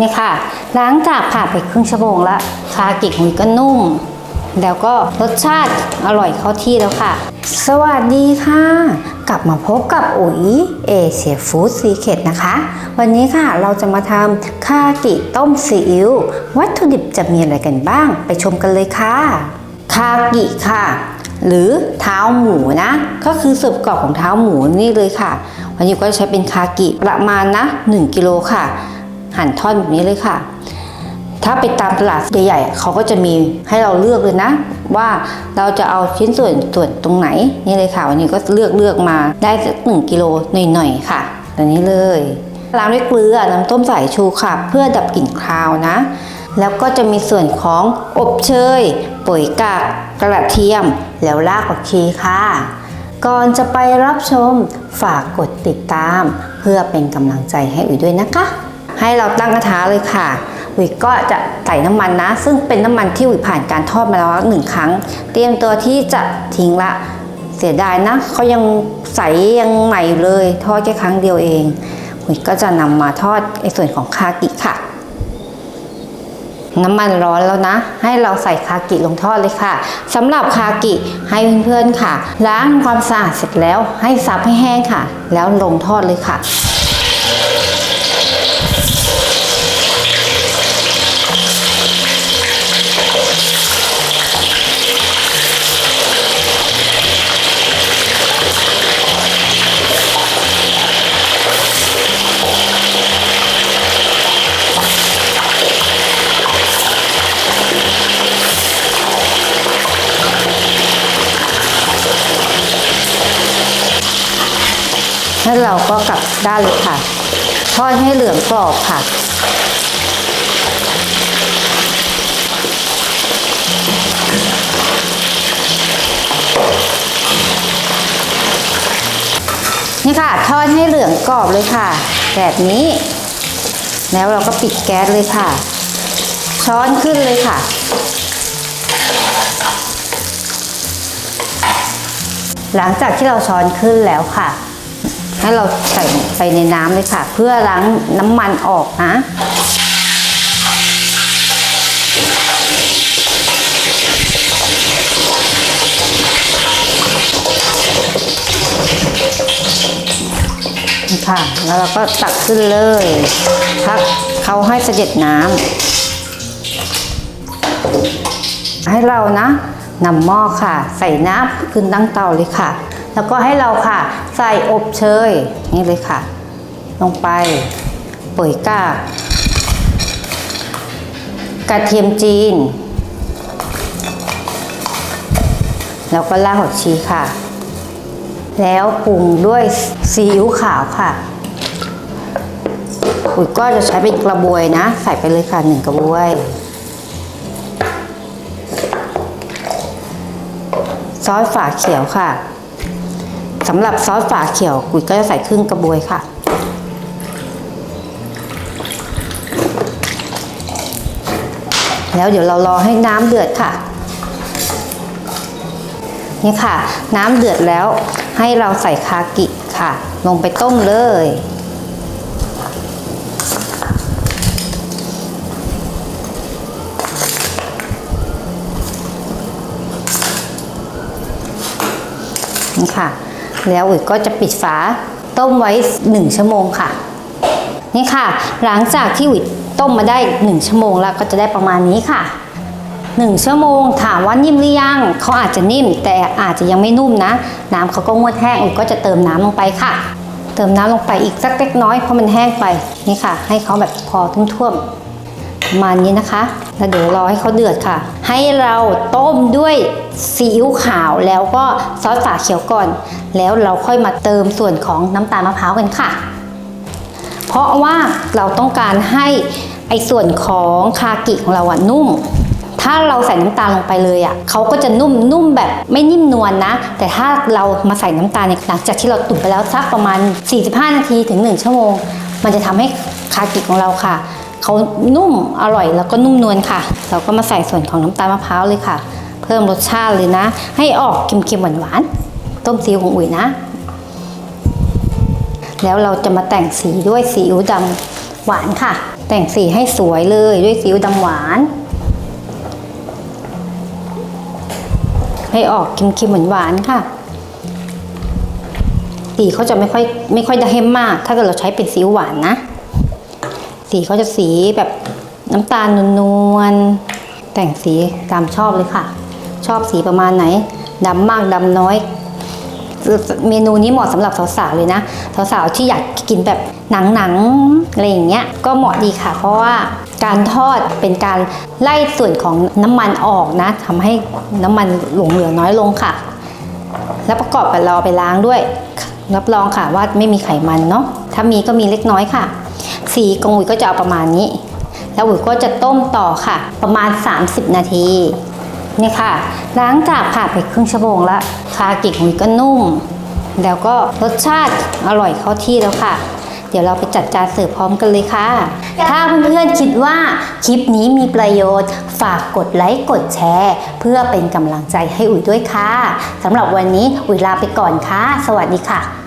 นี่ค่ะหลังจากผ่านไปครึ่งชั่วโมงละคากิของอุ๋ยก็นุ่ม แล้วก็รสชาติอร่อยเข้าที่แล้วค่ะ สวัสดีค่ะ กลับมาพบกับอุ๋ยเอเชียฟู้ดซีเคดนะคะ วันนี้ค่ะเราจะมาทำคากิต้มซีอิ๊ววัตถุดิบจะมีอะไรกันบ้าง ไปชมกันเลยค่ะ คากิค่ะหรือเท้าหมูนะ ก็คือส่วนประกอบของเท้าหมูนี่เลยค่ะ วันนี้ก็ใช้เป็นคากิประมาณนะ 1 กิโลค่ะ หั่นท่อนแบบนี้เลยค่ะ ถ้าไปตามตลาดใหญ่ๆเขาก็จะมีให้เราเลือกเลยนะ ว่าเราจะเอาชิ้นส่วนส่วนตรงไหนนี่เลยค่ะ วันนี้ก็เลือกเลือกมาได้สักหนึ่งกิโลหน่อยๆค่ะแบบนี้เลยล้างด้วยเกลือน้ำต้มสายชูค่ะ เพื่อดับกลิ่นคาวนะ แล้วก็จะมีส่วนของอบเชยปุ๋ยกากกระเทียม แล้วรากผักชีค่ะ ก่อนจะไปรับชมฝากกดติดตาม เพื่อเป็นกำลังใจให้อุ๋ยด้วยนะคะ ให้เราตั้งกระทะเลยค่ะอุ๋ยก็จะใส่น้ำมันนะ ซึ่งเป็นน้ำมันที่อุ๋ยผ่านการทอดมาแล้วหนึ่งครั้ง เตรียมตัวที่จะทิ้งละเสียดายนะเขายังใสยังใหม่เลย ทอดแค่ครั้งเดียวเองอุ๋ยก็จะนำมาทอดในส่วนของคากิค่ะ น้ำมันร้อนแล้วนะ ให้เราใส่คากิลงทอดเลยค่ะสำหรับคากิให้เพื่อนๆค่ะ ล้างความสะอาดเสร็จแล้วให้ซับให้แห้งค่ะ แล้วลงทอดเลยค่ะ แล้เราก็กลับด้านเลยค่ะ ทอดให้เหลืองกรอบค่ะ นี่ค่ะ ทอดให้เหลืองกรอบเลยค่ะ แบบนี้ แล้วเราก็ปิดแก๊สเลยค่ะ ช้อนขึ้นเลยค่ะหลังจากที่เราช้อนขึ้นแล้วค่ะ ให้เราใส่ไปในน้ำเลยค่ะ เพื่อล้างน้ำมันออกนะค่ะ แล้วเราก็ตักขึ้นเลยพักเขาให้เสด็จน้ำให้เรานะนำหม้อค่ะ ใส่น้ำขึ้นตั้งเตาเลยค่ะ แล้วก็ให้เราค่ะ ใส่อบเชยนี่เลยค่ะ ลงไปปุ๋ยกากกระเทียมจีน แล้วก็รากผักชีค่ะ แล้วปรุงด้วยซีอิ๊วขาวค่ะอุ๋ยก็จะใช้เป็นกระบวยนะ ใส่ไปเลยค่ะหนึ่งกระบวย ซอสฝาเขียวค่ะ สำหรับซอสฝาเขียวกุ๋ยก็จะใส่ครึ่งกระบวยค่ะ แล้วเดี๋ยวเรารอให้น้ำเดือดค่ะ นี่ค่ะ น้ำเดือดแล้วให้เราใส่คากิค่ะ ลงไปต้มเลยนี่ค่ะ แล้วอุ๋ยก็จะปิดฝาต้มไว้ 1 ชั่วโมงค่ะ นี่ค่ะ หลังจากที่อุ๋ยต้มมาได้ 1 ชั่วโมงแล้วก็จะได้ประมาณนี้ค่ะ 1 ชั่วโมงถามว่านิ่มหรือยังเขาอาจจะนิ่ม แต่อาจจะยังไม่นุ่มนะ น้ำเขาก็งวดแห้งอุ๋ยก็จะเติมน้ำลงไปค่ะ เติมน้ำลงไปอีกสักเล็กน้อยเพราะมันแห้งไปนี่ค่ะ ให้เขาแบบพอท่วมๆ มาณนี้นะคะ แล้วเดี๋ยวรอให้เขาเดือดค่ะ ให้เราต้มด้วยซีอิ๊วขาวแล้วก็ซอสฝาเขียวก่อน แล้วเราค่อยมาเติมส่วนของน้ำตาลมะพร้าวกันค่ะ เพราะว่าเราต้องการให้ไอ้ส่วนของคากิของเราอะนุ่ม ถ้าเราใส่น้ำตาลลงไปเลยอะเขาก็จะนุ่มนุ่มแบบไม่นิ่มนวลนะ แต่ถ้าเรามาใส่น้ำตาลเนี่ยหลังจากที่เราตุ๋นไปแล้วสักประมาณ 45 นาทีถึง 1 ชั่วโมง มันจะทำให้คากิของเราค่ะ เขานุ่มอร่อยแล้วก็นุ่มนวลค่ะ เราก็มาใส่ส่วนของน้ำตาลมะพร้าวเลยค่ะ เพิ่มรสชาติเลยนะ ให้ออกเค็มๆหวานๆต้มซีอิ๊วของอุ๋ยนะ แล้วเราจะมาแต่งสีด้วยซีอิ๊วดำหวานค่ะ แต่งสีให้สวยเลยด้วยซีอิ๊วดำหวาน ให้ออกเค็มๆหวานๆค่ะสีเขาจะไม่ค่อยไม่ค่อยได้เข้มมาก ถ้าเกิดเราใช้เป็นซีอิ๊วหวานนะ สีเขาจะสีแบบน้ำตาลนวลๆแต่งสีตามชอบเลยค่ะ ชอบสีประมาณไหนดำมากดำน้อย เมนูนี้เหมาะสำหรับสาวๆเลยนะสาวๆที่อยากกินแบบหนังๆอะไรอย่างเงี้ยก็เหมาะดีค่ะ เพราะว่าการทอดเป็นการไล่ส่วนของน้ำมันออกนะทำให้น้ำมันหลงเหลือน้อยลงค่ะ แล้วประกอบกับเรอาไปล้างด้วย รับรองค่ะว่าไม่มีไขมันเนาะถ้ามีก็มีเล็กน้อยค่ะ สีกองอุ๋ยก็จะเอาประมาณนี้ แล้วอุ๋ยก็จะต้มต่อค่ะ ประมาณ 30 นาทีนี่ค่ะ หลังจากผ่านไปครึ่งชั่วโมงแล้วคากิหุยก็นุ่ม แล้วก็รสชาติอร่อยเข้าที่แล้วค่ะ เดี๋ยวเราไปจัดจานเสิร์ฟพร้อมกันเลยค่ะ ถ้าเพื่อนๆคิดว่าคลิปนี้มีประโยชน์ ฝากกดไลค์กดแชร์ เพื่อเป็นกำลังใจให้อุ๋ยด้วยค่ะสำหรับวันนี้อุ๋ยลาไปก่อนค่ะ สวัสดีค่ะ